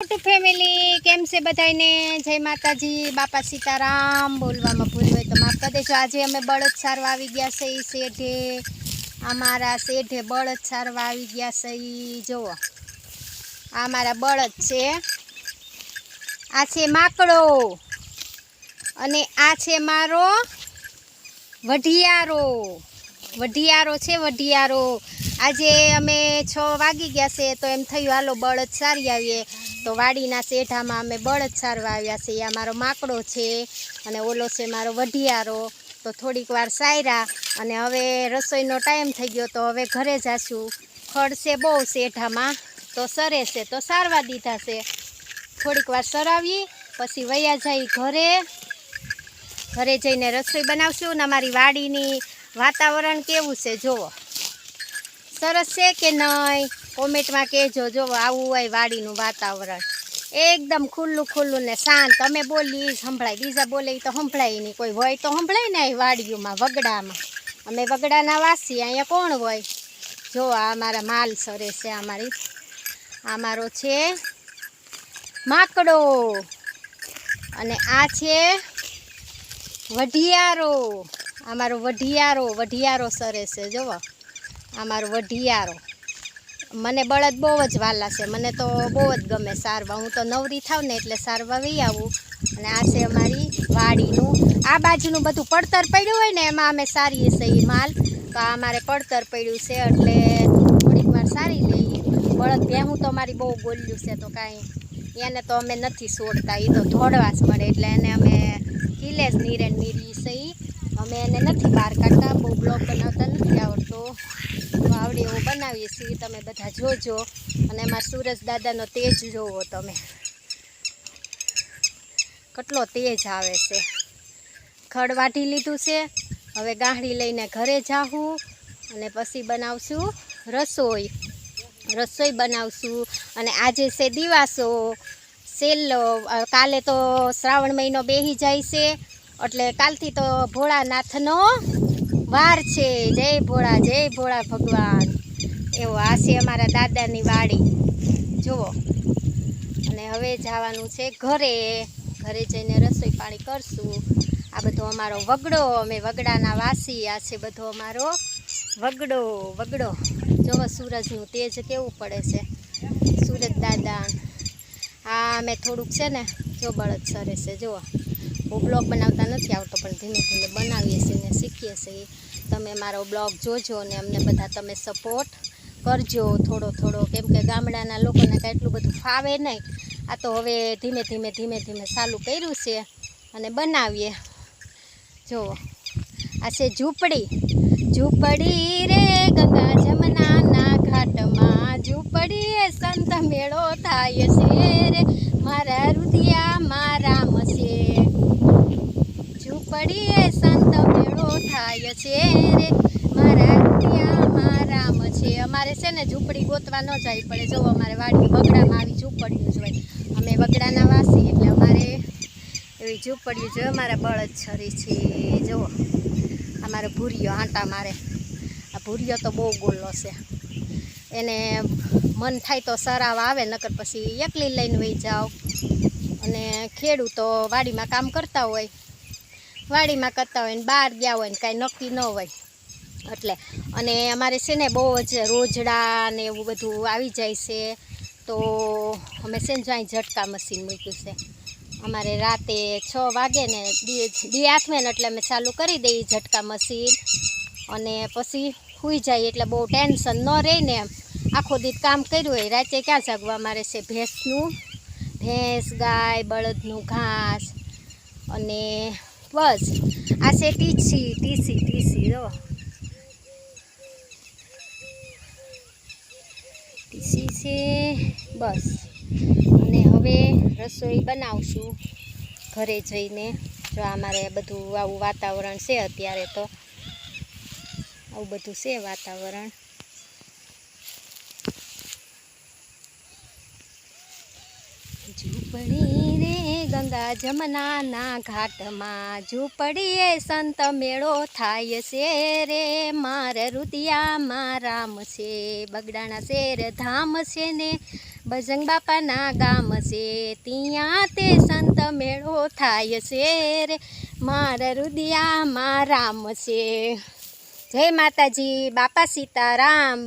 Family કેમ છે બધાને જય માતાજી, બાપા સીતારામ, બોલવામાં ભૂલ હોય તો માફ કરી દેજો. આજે અમે બળદ સારવા આવી ગયા છે શેઠે અમારા શેઠે બળદ સારવા આવી ગયા છે જુઓ. આ મારા બળદ છે. આ છે માકડો. અને આ છે મારો વઢિયારો. વઢિયારો છે વઢિયારો. આજે અમે છ વાગી ગયા છે, તો એમ થયું, હાલો બળદ સારી આવીએ. તો વાડીના શેઢામાં અમે બળદ સારવા આવ્યા છે આ મારો માકડો છે અને ઓલો છે મારો વઢિયારો. તો થોડીક વાર સાયરા અને હવે રસોઈનો ટાઈમ થઈ ગયો, તો હવે ઘરે જાશું. ખડશે બહુ શેઢામાં, તો સરે છે, તો સારવા દીધા છે. થોડીક વાર સરાવી પછી વયા જાય ઘરે. ઘરે જઈને રસોઈ બનાવશું ને અમારી વાડીની વાતાવરણ કેવું છે, જુઓ. સરસ છે કે નહીં? કોમેન્ટમાં કહેજો, જો આવું હોય વાડીનું વાતાવરણ. એકદમ ખુલ્લું ખુલ્લું ને શાંત. અમે બોલી જ સંભળાય. બીજા બોલે તો સંભળાય નહીં કોઈ હોય તો સંભળાય ને અહીં વાડીઓમાં, વગડામાં. અમે વગડાના વાસી, અહીંયા કોણ હોય? જો આ અમારા માલ સરે છે અમારી. અમારો છે માકડો. અને આ છે વઢિયારો. અમારો વઢિયારો વઢિયારો સરે છે જુઓ અમારો વઢિયારો. મને બળદ બહુ જ વાલા છે, મને તો બહુ જ ગમે સારવા. હું તો નવરી થાવ ને એટલે સારવા વહી આવું. અને આ છે અમારી વાડીનું. આ બાજુનું બધું પડતર પડ્યું હોય ને, એમાં અમે સારીએ છીએ માલ. તો આ અમારે પડતર પડ્યું છે, એટલે થોડીક વાર સારી લઈએ બળદ ભેહું તો મારી બહુ બોલ્યું છે, તો કાંઈ એને તો અમે નથી છોડતા એ તો જ પડે એટલે એને અમે કિલે જ નીરે નીરી સહી અમે એને નથી બહાર કાઢતા, બહુ બ્લોગ બનાવતા નથી આવડતો. તો આવડે એવો બનાવીએ છીએ, તમે બધા જોજો. અને એમાં સુરજ દાદાનો તેજ જોવો તમે. કેટલો તેજ આવે છે. ખડ વાઢી લીધું છે. હવે ગાંહડી લઈને ઘરે જાઉં અને પછી બનાવશું રસોઈ. રસોઈ બનાવશું. અને આજે છે દિવાસો. સેલ્લો કાલે તો શ્રાવણ મહિનો બેહી જાય છે. એટલે કાલથી તો ભોળાનાથનો વાર છે. જય ભોળા જય ભોળા ભગવાન. એવો આ છે અમારા દાદાની વાડી. જુઓ. અને હવે જવાનું છે ઘરે. ઘરે જઈને રસોઈ પાણી કરશું. આ બધો અમારો વગડો. અમે વગડાના વાસી. આ છે બધો અમારો વગડો વગડો. જુઓ સૂરજનું તેજ કેવું પડે છે. સૂરજ દાદા. આ અમે થોડુંક છે ને, જો બળદ સરે છે. જુઓ. હું બ્લોગ બનાવતા નથી આવતો, પણ ધીમે ધીમે બનાવીએ છીએ ને શીખીએ છીએ. તમે મારો બ્લોગ જોજો ને અમને બધા તમે સપોર્ટ કરજો. થોડો થોડો કેમ કે ગામડાના લોકોને કાંઈ એટલું બધું ફાવે નહીં. આ તો હવે ધીમે ધીમે ધીમે ધીમે ચાલુ કર્યું છે અને બનાવીએ. જુઓ આ છે ઝૂંપડી. ઝૂંપડી રે ગંગા જમનાના ઘાટમાં. ઝૂંપડી સંત મેળો થાય છે રે. મારા રુદિયામાં રામ છે ઝૂંપડી એ સંત મેળો થાય છે રે. મારા ત્યાં રામ છે. અમારે છે ને ઝૂંપડી ગોતવા ન જાય પડે. જો અમારે વાડી વગડામાં આવી ઝૂંપડીયું જ હોય. અમે વગડાના વાસી એટલે અમારે એવી ઝૂંપડીયું જોઈએ અમારા બળદ છરી છે. જુઓ અમારે ભૂરિયો આંટા મારે. આ ભૂરિયો તો બહુ ગોલ્લો છે. એને મન થાય તો સરાવ આવે, નકર પછી એકલી લઈને વહી જાઓ. અને ખેડૂતો વાડીમાં કામ કરતા હોય. વાડીમાં કરતા હોય ને બહાર ગયા હોય ને કાંઈ નક્કી ન હોય. એટલે, અને અમારે છે ને બહુ જ રોજડા ને એવું બધું આવી જાય છે. તો અમે છે ને જો ઝટકા મશીન મૂક્યું છે. અમારે રાતે છ વાગે ને દી આઠમે ને એટલે અમે ચાલુ કરી દઈએ ઝટકા મશીન અને પછી સૂઈ જાય એટલે બહુ ટેન્શન ન રહે ને એમ. આખો દીત કામ કર્યું હોય, રાતે ક્યાં જાગવા મારે છે ભેંસનું? ભેંસ, ગાય, બળદનું ઘાસ. અને બસ આ છે ટીસી ટીસી ટીસી જો ટીસી છે બસ અને હવે રસોઈ બનાવશું. ઘરે જઈને જો અમારે બધું આવું વાતાવરણ છે અત્યારે તો. આવું બધું છે વાતાવરણ. ઝૂંપડી રે ગંગા જમનાના ઘાટમાં ઝૂંપડીએ સંત મેળો થાય છે રે. માર રુદિયામાં રામ છે બગડાણા શેર ધામ છે ને બજંગ બાપાના ગામ છે. ત્યાં તે સંત મેળો થાય છે રે. મારા રુદિયામાં રામ છે. જય માતાજી, બાપા સીતારામ.